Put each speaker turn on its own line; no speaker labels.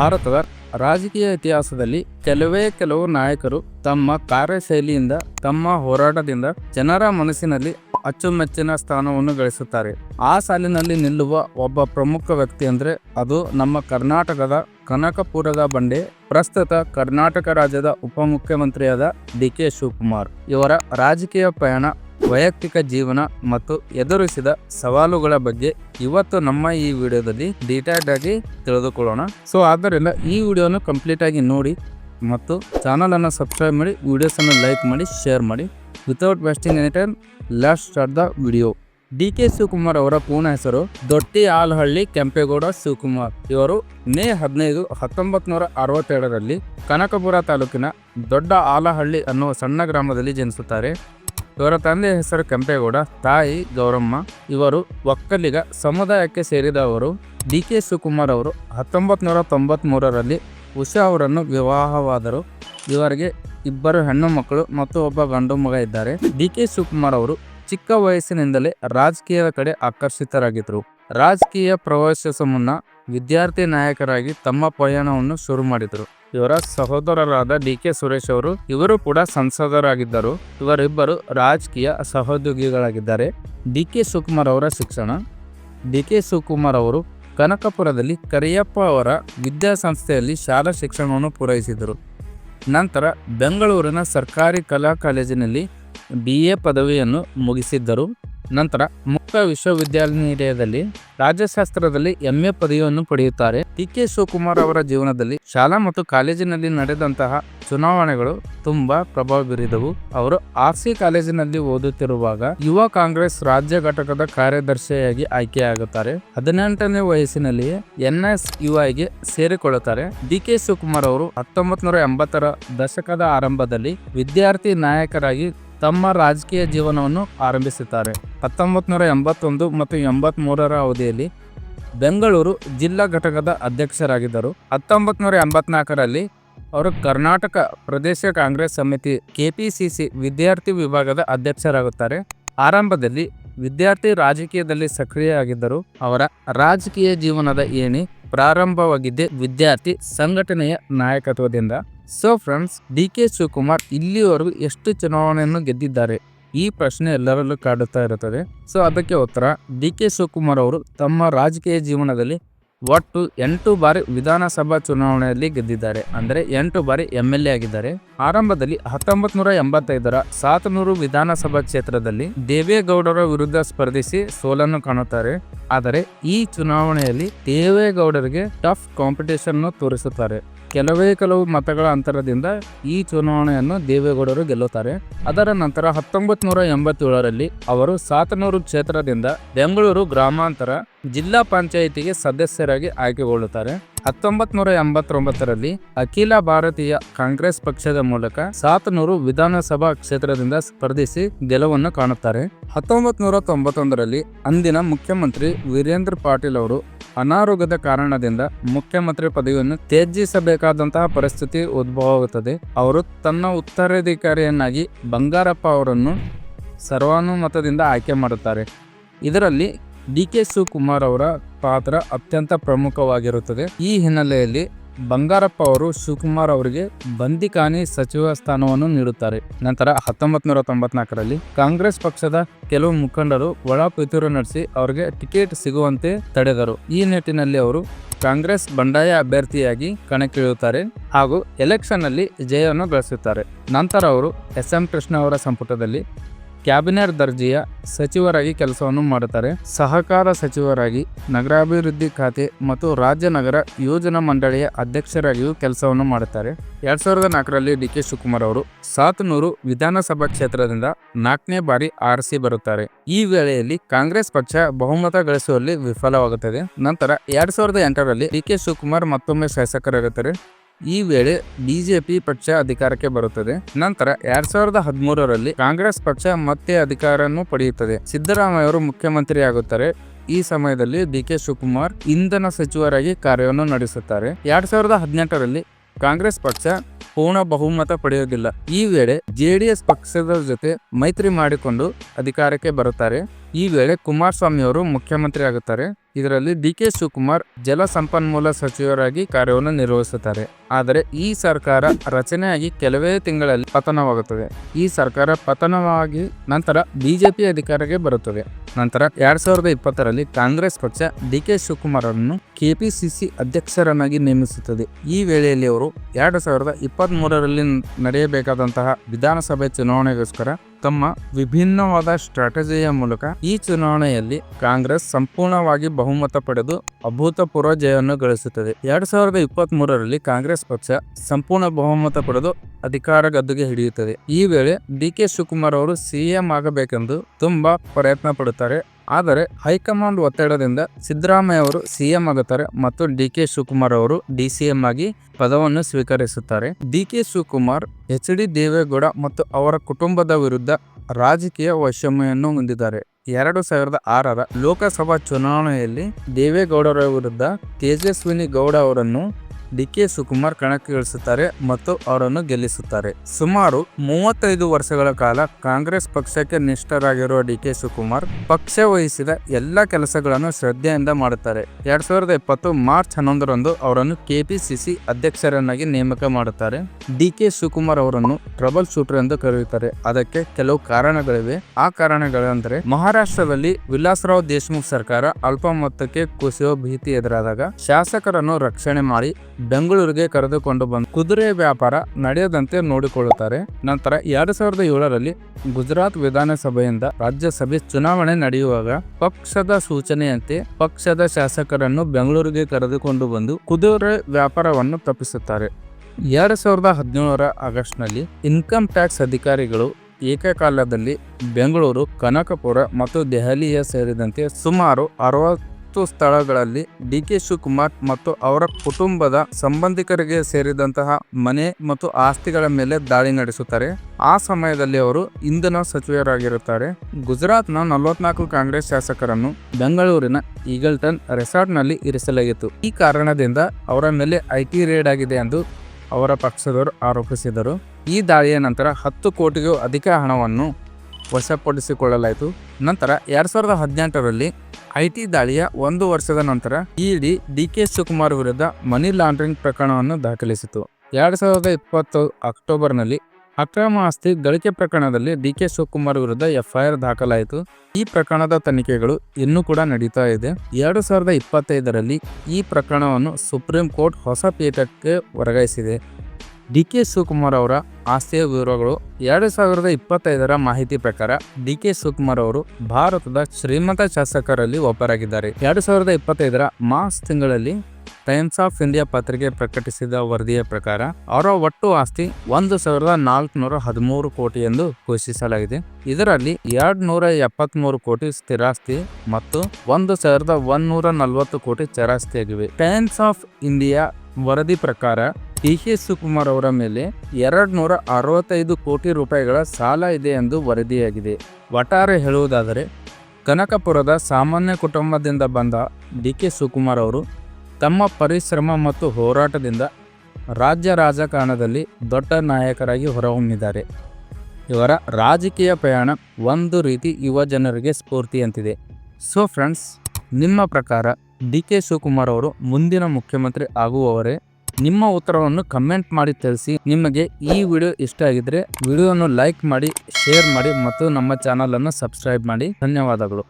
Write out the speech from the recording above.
ಭಾರತದ ರಾಜಕೀಯ ಇತಿಹಾಸದಲ್ಲಿ ಕೆಲವೇ ಕೆಲವು ನಾಯಕರು ತಮ್ಮ ಕಾರ್ಯಶೈಲಿಯಿಂದ, ತಮ್ಮ ಹೋರಾಟದಿಂದ ಜನರ ಮನಸ್ಸಿನಲ್ಲಿ ಅಚ್ಚುಮೆಚ್ಚಿನ ಸ್ಥಾನವನ್ನು ಗಳಿಸುತ್ತಾರೆ. ಆ ಸಾಲಿನಲ್ಲಿ ನಿಲ್ಲುವ ಒಬ್ಬ ಪ್ರಮುಖ ವ್ಯಕ್ತಿ ಅಂದ್ರೆ ಅದು ನಮ್ಮ ಕರ್ನಾಟಕದ ಕನಕಪುರದ ಬಂಡೆ, ಪ್ರಸ್ತುತ ಕರ್ನಾಟಕ ರಾಜ್ಯದ ಉಪಮುಖ್ಯಮಂತ್ರಿಯಾದ ಡಿ ಕೆ ಶಿವಕುಮಾರ್. ಇವರ ರಾಜಕೀಯ ಪಯಣ ವೈಯಕ್ತಿಕ ಜೀವನ ಮತ್ತು ಎದುರಿಸಿದ ಸವಾಲುಗಳ ಬಗ್ಗೆ ಇವತ್ತು ನಮ್ಮ ಈ ವಿಡಿಯೋದಲ್ಲಿ ಡೀಟೇಲ್ಡ್ ಆಗಿ ತಿಳಿದುಕೊಳ್ಳೋಣ. ಸೊ ಆದ್ದರಿಂದ ಈ ವಿಡಿಯೋನ ಕಂಪ್ಲೀಟ್ ಆಗಿ ನೋಡಿ ಮತ್ತು ಚಾನಲನ್ನು ಸಬ್ಸ್ಕ್ರೈಬ್ ಮಾಡಿ ವಿಡಿಯೋಸನ್ನು ಲೈಕ್ ಮಾಡಿ ಶೇರ್ ಮಾಡಿ. Without wasting any time last start the video D K Shivakumar ಅವರ ಪೂರ್ಣ ಹೆಸರು ದೊಟ್ಟಿ ಆಲಹಳ್ಳಿ ಕೆಂಪೇಗೌಡ ಶಿವಕುಮಾರ್. ಇವರು ಮೇ ಹದಿನೈದು ಹತ್ತೊಂಬತ್ತು ನೂರ ಅರವತ್ತೆರಡರಲ್ಲಿ ಕನಕಪುರ ತಾಲೂಕಿನ ದೊಡ್ಡ ಆಲಹಳ್ಳಿ ಅನ್ನುವ ಸಣ್ಣ ಗ್ರಾಮದಲ್ಲಿ ಜನಿಸುತ್ತಾರೆ. ಇವರ ತಂದೆ ಹೆಸರು ಕೆಂಪೇಗೌಡ, ತಾಯಿ ಗೌರಮ್ಮ. ಇವರು ಒಕ್ಕಲಿಗ ಸಮುದಾಯಕ್ಕೆ ಸೇರಿದವರು. ಡಿ ಕೆ ಶಿವಕುಮಾರ್ ಅವರು ಹತ್ತೊಂಬತ್ತು ನೂರ ತೊಂಬತ್ತ್ಮೂರರಲ್ಲಿ ಉಷಾ ಅವರನ್ನು ವಿವಾಹವಾದರು. ಇವರಿಗೆ ಇಬ್ಬರು ಹೆಣ್ಣು ಮಕ್ಕಳು ಮತ್ತು ಒಬ್ಬ ಗಂಡು ಮಗ ಇದ್ದಾರೆ. ಡಿ ಕೆ ಶಿವಕುಮಾರ್ ಅವರು ಚಿಕ್ಕ ವಯಸ್ಸಿನಿಂದಲೇ ರಾಜಕೀಯದ ಕಡೆ ಆಕರ್ಷಿತರಾಗಿದ್ದರು. ರಾಜಕೀಯ ಪ್ರವೇಶಿಸುವ ಮುನ್ನ ವಿದ್ಯಾರ್ಥಿ ನಾಯಕರಾಗಿ ತಮ್ಮ ಪಯಣವನ್ನು ಶುರು ಮಾಡಿದರು. ಇವರ ಸಹೋದರರಾದ ಡಿ ಕೆ ಸುರೇಶ್ ಅವರು, ಇವರು ಕೂಡ ಸಂಸದರಾಗಿದ್ದರು. ಇವರಿಬ್ಬರು ರಾಜಕೀಯ ಸಹೋದ್ಯೋಗಿಗಳಾಗಿದ್ದಾರೆ. ಡಿ ಕೆ ಶಿವಕುಮಾರ್ ಅವರ ಶಿಕ್ಷಣ. ಡಿ ಕೆ ಶಿವಕುಮಾರ್ ಅವರು ಕನಕಪುರದಲ್ಲಿ ಕರಿಯಪ್ಪ ಅವರ ವಿದ್ಯಾಸಂಸ್ಥೆಯಲ್ಲಿ ಶಾಲಾ ಶಿಕ್ಷಣವನ್ನು ಪೂರೈಸಿದರು. ನಂತರ ಬೆಂಗಳೂರಿನ ಸರ್ಕಾರಿ ಕಲಾ ಕಾಲೇಜಿನಲ್ಲಿ ಬಿ ಎ ಪದವಿಯನ್ನು ಮುಗಿಸಿದ್ದರು. ನಂತರ ಮುಕ್ತ ವಿಶ್ವವಿದ್ಯಾನಿಲಯದಲ್ಲಿ ರಾಜ್ಯಶಾಸ್ತ್ರದಲ್ಲಿ ಎಂಎ ಪದವಿಯನ್ನು ಪಡೆಯುತ್ತಾರೆ. ಡಿ ಕೆ ಶಿವಕುಮಾರ್ ಅವರ ಜೀವನದಲ್ಲಿ ಶಾಲಾ ಮತ್ತು ಕಾಲೇಜಿನಲ್ಲಿ ನಡೆದಂತಹ ಚುನಾವಣೆಗಳು ತುಂಬಾ ಪ್ರಭಾವ ಬೀರಿದವು. ಅವರು ಆರ್ ಸಿ ಕಾಲೇಜಿನಲ್ಲಿ ಓದುತ್ತಿರುವಾಗ ಯುವ ಕಾಂಗ್ರೆಸ್ ರಾಜ್ಯ ಘಟಕದ ಕಾರ್ಯದರ್ಶಿಯಾಗಿ ಆಯ್ಕೆಯಾಗುತ್ತಾರೆ. ಹದಿನೆಂಟನೇ ವಯಸ್ಸಿನಲ್ಲಿಯೇ ಎನ್ ಎಸ್ ಯುಐಗೆ ಸೇರಿಕೊಳ್ಳುತ್ತಾರೆ. ಡಿ ಕೆ ಶಿವಕುಮಾರ್ ಅವರು ಹತ್ತೊಂಬತ್ ನೂರ ಎಂಬತ್ತರ ದಶಕದ ಆರಂಭದಲ್ಲಿ ವಿದ್ಯಾರ್ಥಿ ನಾಯಕರಾಗಿ ತಮ್ಮ ರಾಜಕೀಯ ಜೀವನವನ್ನು ಆರಂಭಿಸುತ್ತಾರೆ. ಹತ್ತೊಂಬತ್ತು ನೂರ ಎಂಬತ್ತೊಂದು ಮತ್ತು ಎಂಬತ್ತ್ ಮೂರರ ಅವಧಿಯಲ್ಲಿ ಬೆಂಗಳೂರು ಜಿಲ್ಲಾ ಘಟಕದ ಅಧ್ಯಕ್ಷರಾಗಿದ್ದರು. ಹತ್ತೊಂಬತ್ತು ನೂರ ಎಂಬತ್ನಾಲ್ಕರಲ್ಲಿ ಅವರು ಕರ್ನಾಟಕ ಪ್ರದೇಶ ಕಾಂಗ್ರೆಸ್ ಸಮಿತಿ ಕೆಪಿಸಿಸಿ ವಿದ್ಯಾರ್ಥಿ ವಿಭಾಗದ ಅಧ್ಯಕ್ಷರಾಗುತ್ತಾರೆ. ಆರಂಭದಲ್ಲಿ ವಿದ್ಯಾರ್ಥಿ ರಾಜಕೀಯದಲ್ಲಿ ಸಕ್ರಿಯರಾಗಿದ್ದರು. ಅವರ ರಾಜಕೀಯ ಜೀವನದ ಏಣಿ ಪ್ರಾರಂಭವಾಗಿದ್ದೇ ವಿದ್ಯಾರ್ಥಿ ಸಂಘಟನೆಯ ನಾಯಕತ್ವದಿಂದ. So friends D K Shivakumar ಇಲ್ಲಿವರೆಗೂ ಎಷ್ಟು ಚುನಾವಣೆಯನ್ನು ಗೆದ್ದಿದ್ದಾರೆ? ಈ ಪ್ರಶ್ನೆ ಎಲ್ಲರಲ್ಲೂ ಕಾಡುತ್ತಾ ಇರುತ್ತದೆ. ಸೊ ಅದಕ್ಕೆ ಉತ್ತರ, ಡಿ ಕೆ ಶಿವಕುಮಾರ್ ಅವರು ತಮ್ಮ ರಾಜಕೀಯ ಜೀವನದಲ್ಲಿ ಒಟ್ಟು ಎಂಟು ಬಾರಿ ವಿಧಾನಸಭಾ ಚುನಾವಣೆಯಲ್ಲಿ ಗೆದ್ದಿದ್ದಾರೆ. ಅಂದರೆ ಎಂಟು ಬಾರಿ ಎಂ ಎಲ್ ಎ ಆಗಿದ್ದಾರೆ. ಆರಂಭದಲ್ಲಿ ಹತ್ತೊಂಬತ್ ನೂರ ಎಂಬತ್ತೈದರ ಸಾತನೂರು ವಿಧಾನಸಭಾ ಕ್ಷೇತ್ರದಲ್ಲಿ ದೇವೇಗೌಡರ ವಿರುದ್ಧ ಸ್ಪರ್ಧಿಸಿ ಸೋಲನ್ನು ಕಾಣುತ್ತಾರೆ. ಆದರೆ ಈ ಚುನಾವಣೆಯಲ್ಲಿ ದೇವೇಗೌಡರಿಗೆ ಟಫ್ ಕಾಂಪಿಟೇಷನ್ ತೋರಿಸುತ್ತಾರೆ. ಕೆಲವೇ ಕೆಲವು ಮತಗಳ ಅಂತರದಿಂದ ಈ ಚುನಾವಣೆಯನ್ನು ದೇವೇಗೌಡರು ಗೆಲ್ಲುತ್ತಾರೆ. ಅದರ ನಂತರ ಹತ್ತೊಂಬತ್ ನೂರ ಎಂಬತ್ತೇಳರಲ್ಲಿ ಅವರು ಸಾತನೂರು ಕ್ಷೇತ್ರದಿಂದ ಬೆಂಗಳೂರು ಗ್ರಾಮಾಂತರ ಜಿಲ್ಲಾ ಪಂಚಾಯಿತಿಗೆ ಸದಸ್ಯರಾಗಿ ಆಯ್ಕೆಗೊಳ್ಳುತ್ತಾರೆ. ಹತ್ತೊಂಬತ್ ನೂರ ಎಂಬತ್ತೊಂಬತ್ತರಲ್ಲಿ ಅಖಿಲ ಭಾರತೀಯ ಕಾಂಗ್ರೆಸ್ ಪಕ್ಷದ ಮೂಲಕ ಸಾತನೂರು ವಿಧಾನಸಭಾ ಕ್ಷೇತ್ರದಿಂದ ಸ್ಪರ್ಧಿಸಿ ಗೆಲುವನ್ನು ಕಾಣುತ್ತಾರೆ. ಹತ್ತೊಂಬತ್ ನೂರ ತೊಂಬತ್ತೊಂದರಲ್ಲಿ ಅಂದಿನ ಮುಖ್ಯಮಂತ್ರಿ ವೀರೇಂದ್ರ ಪಾಟೀಲ್ ಅವರು ಅನಾರೋಗ್ಯದ ಕಾರಣದಿಂದ ಮುಖ್ಯಮಂತ್ರಿ ಪದವಿಯನ್ನು ತ್ಯಜಿಸಬೇಕಾದಂತಹ ಪರಿಸ್ಥಿತಿ ಉದ್ಭವವಾಗುತ್ತದೆ. ಅವರು ತನ್ನ ಉತ್ತರಾಧಿಕಾರಿಯನ್ನಾಗಿ ಬಂಗಾರಪ್ಪ ಅವರನ್ನು ಸರ್ವಾನುಮತದಿಂದ ಆಯ್ಕೆ ಮಾಡುತ್ತಾರೆ. ಇದರಲ್ಲಿ ಡಿ ಕೆ ಶಿವಕುಮಾರ್ ಅವರ ಪಾತ್ರ ಅತ್ಯಂತ ಪ್ರಮುಖವಾಗಿರುತ್ತದೆ. ಈ ಹಿನ್ನೆಲೆಯಲ್ಲಿ ಬಂಗಾರಪ್ಪ ಅವರು ಶಿವಕುಮಾರ್ ಅವರಿಗೆ ಬಂದಿಕಾನಿ ಸಚಿವ ಸ್ಥಾನವನ್ನು ನೀಡುತ್ತಾರೆ. ನಂತರ ಹತ್ತೊಂಬತ್ ನೂರ ತೊಂಬತ್ನಾಲ್ಕರಲ್ಲಿ ಕಾಂಗ್ರೆಸ್ ಪಕ್ಷದ ಕೆಲವು ಮುಖಂಡರು ಒಳ ಪಿತೂರು ನಡೆಸಿ ಅವರಿಗೆ ಟಿಕೆಟ್ ಸಿಗುವಂತೆ ತಡೆದರು. ಈ ನಿಟ್ಟಿನಲ್ಲಿ ಅವರು ಕಾಂಗ್ರೆಸ್ ಬಂಡಾಯ ಅಭ್ಯರ್ಥಿಯಾಗಿ ಕಣಕ್ಕಿಳಿಯುತ್ತಾರೆ ಹಾಗೂ ಎಲೆಕ್ಷನ್ನಲ್ಲಿ ಜಯವನ್ನು ಗಳಿಸುತ್ತಾರೆ. ನಂತರ ಅವರು ಎಸ್ ಎಂ ಕೃಷ್ಣ ಅವರ ಸಂಪುಟದಲ್ಲಿ ಕ್ಯಾಬಿನೆಟ್ ದರ್ಜೆಯ ಸಚಿವರಾಗಿ ಕೆಲಸವನ್ನು ಮಾಡುತ್ತಾರೆ. ಸಹಕಾರ ಸಚಿವರಾಗಿ ನಗರಾಭಿವೃದ್ಧಿ ಖಾತೆ ಮತ್ತು ರಾಜ್ಯ ನಗರ ಯೋಜನಾ ಮಂಡಳಿಯ ಅಧ್ಯಕ್ಷರಾಗಿಯೂ ಕೆಲಸವನ್ನು ಮಾಡುತ್ತಾರೆ. ಎರಡ್ ಸಾವಿರದ ನಾಲ್ಕರಲ್ಲಿ ಡಿ ಕೆ ಶಿವಕುಮಾರ್ ಅವರು ಸಾತನೂರು ವಿಧಾನಸಭಾ ಕ್ಷೇತ್ರದಿಂದ ನಾಲ್ಕನೇ ಬಾರಿ ಆರಿಸಿ ಬರುತ್ತಾರೆ. ಈ ವೇಳೆಯಲ್ಲಿ ಕಾಂಗ್ರೆಸ್ ಪಕ್ಷ ಬಹುಮತ ಗಳಿಸುವಲ್ಲಿ ವಿಫಲವಾಗುತ್ತದೆ. ನಂತರ ಎರಡ್ ಸಾವಿರದ ಎಂಟರಲ್ಲಿ ಡಿ ಕೆ ಶಿವಕುಮಾರ್ ಮತ್ತೊಮ್ಮೆ ಶಾಸಕರಾಗುತ್ತಾರೆ. ಈ ವೇಳೆ ಬಿಜೆಪಿ ಪಕ್ಷ ಅಧಿಕಾರಕ್ಕೆ ಬರುತ್ತದೆ. ನಂತರ ಎರಡ್ ಸಾವಿರದ ಹದಿಮೂರರಲ್ಲಿ ಕಾಂಗ್ರೆಸ್ ಪಕ್ಷ ಮತ್ತೆ ಅಧಿಕಾರವನ್ನು ಪಡೆಯುತ್ತದೆ. ಸಿದ್ದರಾಮಯ್ಯ ಅವರು ಮುಖ್ಯಮಂತ್ರಿಯಾಗುತ್ತಾರೆ. ಈ ಸಮಯದಲ್ಲಿ ಡಿ ಕೆ ಶಿವಕುಮಾರ್ ಇಂಧನ ಸಚಿವರಾಗಿ ಕಾರ್ಯವನ್ನು ನಡೆಸುತ್ತಾರೆ. ಎರಡ್ ಸಾವಿರದ ಹದಿನೆಂಟರಲ್ಲಿ ಕಾಂಗ್ರೆಸ್ ಪಕ್ಷ ಪೂರ್ಣ ಬಹುಮತ ಪಡೆಯೋದಿಲ್ಲ. ಈ ವೇಳೆ ಜೆಡಿಎಸ್ ಪಕ್ಷದ ಜೊತೆ ಮೈತ್ರಿ ಮಾಡಿಕೊಂಡು ಅಧಿಕಾರಕ್ಕೆ ಬರುತ್ತಾರೆ. ಈ ವೇಳೆ ಕುಮಾರಸ್ವಾಮಿ ಅವರು ಮುಖ್ಯಮಂತ್ರಿ ಆಗುತ್ತಾರೆ. ಇದರಲ್ಲಿ ಡಿ ಕೆ ಶಿವಕುಮಾರ್ ಜಲ ಸಂಪನ್ಮೂಲ ಸಚಿವರಾಗಿ ಕಾರ್ಯವನ್ನು ನಿರ್ವಹಿಸುತ್ತಾರೆ. ಆದರೆ ಈ ಸರ್ಕಾರ ರಚನೆಯಾಗಿ ಕೆಲವೇ ತಿಂಗಳಲ್ಲಿ ಪತನವಾಗುತ್ತದೆ. ಈ ಸರ್ಕಾರ ಪತನವಾಗಿ ನಂತರ ಬಿಜೆಪಿ ಅಧಿಕಾರಕ್ಕೆ ಬರುತ್ತದೆ. ನಂತರ ಎರಡ್ ಸಾವಿರದ ಇಪ್ಪತ್ತರಲ್ಲಿ ಕಾಂಗ್ರೆಸ್ ಪಕ್ಷ ಡಿ ಕೆ ಶಿವಕುಮಾರ್ ಅವರನ್ನು ಕೆಪಿಸಿಸಿ ಅಧ್ಯಕ್ಷರನ್ನಾಗಿ ನೇಮಿಸುತ್ತದೆ. ಈ ವೇಳೆಯಲ್ಲಿ ಅವರು ಎರಡು ಸಾವಿರದ ಇಪ್ಪತ್ತ್ ಮೂರರಲ್ಲಿ ನಡೆಯಬೇಕಾದಂತಹ ವಿಧಾನಸಭೆ ಚುನಾವಣೆಗೋಸ್ಕರ ತಮ್ಮ ವಿಭಿನ್ನವಾದ ಸ್ಟ್ರಾಟಜಿಯ ಮೂಲಕ ಈ ಚುನಾವಣೆಯಲ್ಲಿ ಕಾಂಗ್ರೆಸ್ ಸಂಪೂರ್ಣವಾಗಿ ಬಹುಮತ ಪಡೆದು ಅಭೂತಪೂರ್ವ ಜಯವನ್ನು ಗಳಿಸುತ್ತದೆ. ಎರಡ್ ಸಾವಿರದ ಇಪ್ಪತ್ತ್ ಮೂರರಲ್ಲಿ ಕಾಂಗ್ರೆಸ್ ಪಕ್ಷ ಸಂಪೂರ್ಣ ಬಹುಮತ ಪಡೆದು ಅಧಿಕಾರ ಗದ್ದುಗೆ ಹಿಡಿಯುತ್ತದೆ. ಈ ವೇಳೆ ಡಿ ಕೆ ಶಿವಕುಮಾರ್ ಅವರು ಸಿಎಂ ಆಗಬೇಕೆಂದು ತುಂಬಾ ಪ್ರಯತ್ನ ಪಡುತ್ತಾರೆ. ಆದರೆ ಹೈಕಮಾಂಡ್ ಒತ್ತಡದಿಂದ ಸಿದ್ದರಾಮಯ್ಯ ಅವರು ಸಿಎಂ ಆಗುತ್ತಾರೆ ಮತ್ತು ಡಿ ಕೆ ಶಿವಕುಮಾರ್ ಅವರು ಡಿ ಸಿ ಎಂ ಆಗಿ ಪದವನ್ನು ಸ್ವೀಕರಿಸುತ್ತಾರೆ. D K Shivakumar, H D Deve Gowda ಮತ್ತು ಅವರ ಕುಟುಂಬದ ವಿರುದ್ಧ ರಾಜಕೀಯ ವೈಷಮ್ಯವನ್ನು ಹೊಂದಿದ್ದಾರೆ. ಎರಡು ಸಾವಿರದ ಆರರ ಲೋಕಸಭಾ ಚುನಾವಣೆಯಲ್ಲಿ ದೇವೇಗೌಡರ ವಿರುದ್ಧ ತೇಜಸ್ವಿನಿ ಗೌಡ ಅವರನ್ನು ಡಿ ಕೆ ಶಿವಕುಮಾರ್ ಕಣಕ್ಕಿಳಿಸುತ್ತಾರೆ ಮತ್ತು ಅವರನ್ನು ಗೆಲ್ಲಿಸುತ್ತಾರೆ. ಸುಮಾರು ಮೂವತ್ತೈದು ವರ್ಷಗಳ ಕಾಲ ಕಾಂಗ್ರೆಸ್ ಪಕ್ಷಕ್ಕೆ ನಿಷ್ಠರಾಗಿರುವ ಡಿ ಕೆ ಶಿವಕುಮಾರ್ ಪಕ್ಷ ವಹಿಸಿದ ಎಲ್ಲ ಕೆಲಸಗಳನ್ನು ಶ್ರದ್ಧೆಯಿಂದ ಮಾಡುತ್ತಾರೆ. ಎರಡ್ ಸಾವಿರದ ಇಪ್ಪತ್ತು ಮಾರ್ಚ್ ಹನ್ನೊಂದರಂದು ಅವರನ್ನು ಕೆಪಿಸಿಸಿ ಅಧ್ಯಕ್ಷರನ್ನಾಗಿ ನೇಮಕ ಮಾಡುತ್ತಾರೆ. ಡಿ ಕೆ ಶಿವಕುಮಾರ್ ಅವರನ್ನು ಟ್ರಬಲ್ ಶೂಟರ್ ಎಂದು ಕರೆಯುತ್ತಾರೆ. ಅದಕ್ಕೆ ಕೆಲವು ಕಾರಣಗಳಿವೆ. ಆ ಕಾರಣಗಳೆಂದರೆ ಮಹಾರಾಷ್ಟ್ರದಲ್ಲಿ ವಿಲಾಸರಾವ್ ದೇಶಮುಖ್ ಸರ್ಕಾರ ಅಲ್ಪ ಮೊತ್ತಕ್ಕೆ ಕುಸಿಯುವ ಭೀತಿ ಎದುರಾದಾಗ ಶಾಸಕರನ್ನು ರಕ್ಷಣೆ ಮಾಡಿ ಬೆಂಗಳೂರಿಗೆ ಕರೆದುಕೊಂಡು ಬಂದು ಕುದುರೆ ವ್ಯಾಪಾರ ನಡೆಯದಂತೆ ನೋಡಿಕೊಳ್ಳುತ್ತಾರೆ. ನಂತರ ಎರಡು ಸಾವಿರದ ಏಳರಲ್ಲಿ ಗುಜರಾತ್ ವಿಧಾನಸಭೆಯಿಂದ ರಾಜ್ಯಸಭೆ ಚುನಾವಣೆ ನಡೆಯುವಾಗ ಪಕ್ಷದ ಸೂಚನೆಯಂತೆ ಪಕ್ಷದ ಶಾಸಕರನ್ನು ಬೆಂಗಳೂರಿಗೆ ಕರೆದುಕೊಂಡು ಬಂದು ಕುದುರೆ ವ್ಯಾಪಾರವನ್ನು ತಪ್ಪಿಸುತ್ತಾರೆ. ಎರಡು ಸಾವಿರದ ಹದಿನೇಳರ ಆಗಸ್ಟ್ನಲ್ಲಿ ಇನ್ಕಮ್ ಟ್ಯಾಕ್ಸ್ ಅಧಿಕಾರಿಗಳು ಏಕಕಾಲದಲ್ಲಿ ಬೆಂಗಳೂರು, ಕನಕಪುರ ಮತ್ತು ದೆಹಲಿಯ ಸೇರಿದಂತೆ ಸುಮಾರು ಅರವತ್ತು ಸ್ಥಳಗಳಲ್ಲಿ ಡಿ ಕೆ ಶಿವಕುಮಾರ್ ಮತ್ತು ಅವರ ಕುಟುಂಬದ ಸಂಬಂಧಿಕರಿಗೆ ಸೇರಿದಂತಹ ಮನೆ ಮತ್ತು ಆಸ್ತಿಗಳ ಮೇಲೆ ದಾಳಿ ನಡೆಸುತ್ತಾರೆ. ಆ ಸಮಯದಲ್ಲಿ ಅವರು ಇಂಧನ ಸಚಿವರಾಗಿರುತ್ತಾರೆ. ಗುಜರಾತ್ನ ನಲವತ್ನಾಲ್ಕು ಕಾಂಗ್ರೆಸ್ ಶಾಸಕರನ್ನು ಬೆಂಗಳೂರಿನ ಈಗಲ್ಟನ್ ರೆಸಾರ್ಟ್ನಲ್ಲಿ ಇರಿಸಲಾಗಿತ್ತು. ಈ ಕಾರಣದಿಂದ ಅವರ ಮೇಲೆ ಐಟಿ ರೇಡ್ ಆಗಿದೆ ಎಂದು ಅವರ ಪಕ್ಷದವರು ಆರೋಪಿಸಿದರು. ಈ ದಾಳಿಯ ನಂತರ ಹತ್ತು ಕೋಟಿಗೂ ಅಧಿಕ ಹಣವನ್ನು ವಶಪಡಿಸಿಕೊಳ್ಳಲಾಯಿತು. ನಂತರ ಎರಡ್ ಸಾವಿರದ ಹದಿನೆಂಟರಲ್ಲಿ ಐ ಟಿ ದಾಳಿಯ ಒಂದು ವರ್ಷದ ನಂತರ ಇಡಿ ಡಿ ಕೆ ಶಿವಕುಮಾರ್ ವಿರುದ್ಧ ಮನಿ ಲಾಂಡ್ರಿಂಗ್ ಪ್ರಕರಣವನ್ನು ದಾಖಲಿಸಿತು. ಎರಡ್ ಸಾವಿರದ ಇಪ್ಪತ್ತು ಅಕ್ಟೋಬರ್ನಲ್ಲಿ ಅಕ್ರಮ ಆಸ್ತಿ ಗಳಿಕೆ ಪ್ರಕರಣದಲ್ಲಿ ಡಿ ಕೆ ಶಿವಕುಮಾರ್ ವಿರುದ್ಧ ಎಫ್ಐಆರ್ ದಾಖಲಾಯಿತು. ಈ ಪ್ರಕರಣದ ತನಿಖೆಗಳು ಇನ್ನೂ ಕೂಡ ನಡೀತಾ ಇದೆ. ಎರಡು ಸಾವಿರದ ಇಪ್ಪತ್ತೈದರಲ್ಲಿ ಈ ಪ್ರಕರಣವನ್ನು ಸುಪ್ರೀಂ ಕೋರ್ಟ್ ಹೊಸ ಪೀಠಕ್ಕೆ ವರ್ಗಾಯಿಸಿದೆ. ಡಿ ಕೆ ಶಿವಕುಮಾರ್ ಅವರ ಆಸ್ತಿಯ ವಿವರಗಳು ಎರಡು ಸಾವಿರದ ಇಪ್ಪತ್ತೈದರ ಮಾಹಿತಿ ಪ್ರಕಾರ ಡಿ ಕೆ ಶಿವಕುಮಾರ್ ಅವರು ಭಾರತದ ಶ್ರೀಮಂತ ಶಾಸಕರಲ್ಲಿ ಒಬ್ಬರಾಗಿದ್ದಾರೆ. ಎರಡು ಸಾವಿರದ ಇಪ್ಪತ್ತೈದರ ಮಾರ್ಚ್ ತಿಂಗಳಲ್ಲಿ ಟೈಮ್ಸ್ ಆಫ್ ಇಂಡಿಯಾ ಪತ್ರಿಕೆ ಪ್ರಕಟಿಸಿದ ವರದಿಯ ಪ್ರಕಾರ ಅವರ ಒಟ್ಟು ಆಸ್ತಿ ಒಂದು ಸಾವಿರದ ನಾಲ್ಕುನೂರ ಹದಿಮೂರು ಕೋಟಿ ಎಂದು ಘೋಷಿಸಲಾಗಿದೆ. ಇದರಲ್ಲಿ ಎರಡು ನೂರ ಎಪ್ಪತ್ಮೂರು ಕೋಟಿ ಸ್ಥಿರಾಸ್ತಿ ಮತ್ತು ಒಂದು ಸಾವಿರದ ಒಂದೂರ ನಲವತ್ತು ಕೋಟಿ ಚರಾಸ್ತಿಯಾಗಿವೆ. ಟೈಮ್ಸ್ ಆಫ್ ಇಂಡಿಯಾ ವರದಿ ಪ್ರಕಾರ ಡಿ ಕೆ ಶಿವಕುಮಾರ್ ಅವರ ಮೇಲೆ ಎರಡು ನೂರ ಅರವತ್ತೈದು ಕೋಟಿ ರೂಪಾಯಿಗಳ ಸಾಲ ಇದೆ ಎಂದು ವರದಿಯಾಗಿದೆ. ಒಟ್ಟಾರೆ ಹೇಳುವುದಾದರೆ, ಕನಕಪುರದ ಸಾಮಾನ್ಯ ಕುಟುಂಬದಿಂದ ಬಂದ ಡಿ ಕೆ ಶಿವಕುಮಾರ್ ಅವರು ತಮ್ಮ ಪರಿಶ್ರಮ ಮತ್ತು ಹೋರಾಟದಿಂದ ರಾಜ್ಯ ರಾಜಕಾರಣದಲ್ಲಿ ದೊಡ್ಡ ನಾಯಕರಾಗಿ ಹೊರಹೊಮ್ಮಿದ್ದಾರೆ. ಇವರ ರಾಜಕೀಯ ಪ್ರಯಾಣ ಒಂದು ರೀತಿ ಯುವ ಜನರಿಗೆ ಸ್ಫೂರ್ತಿಯಂತಿದೆ. ಸೊ ಫ್ರೆಂಡ್ಸ್ ನಿಮ್ಮ ಪ್ರಕಾರ ಡಿ ಕೆ ಶಿವಕುಮಾರ್ ಅವರು ಮುಂದಿನ ಮುಖ್ಯಮಂತ್ರಿ ಆಗುವವರೇ? ನಿಮ್ಮ ಉತ್ತರವನ್ನು ಕಮೆಂಟ್ ಮಾಡಿ ತಿಳಿಸಿ. ನಿಮಗೆ ಈ ವಿಡಿಯೋ ಇಷ್ಟ ಆಗಿದ್ರೆ ವಿಡಿಯೋವನ್ನು ಲೈಕ್ ಮಾಡಿ ಶೇರ್ ಮಾಡಿ ಮತ್ತು ನಮ್ಮ ಚಾನಲನ್ನು ಸಬ್ಸ್ಕ್ರೈಬ್ ಮಾಡಿ. ಧನ್ಯವಾದಗಳು.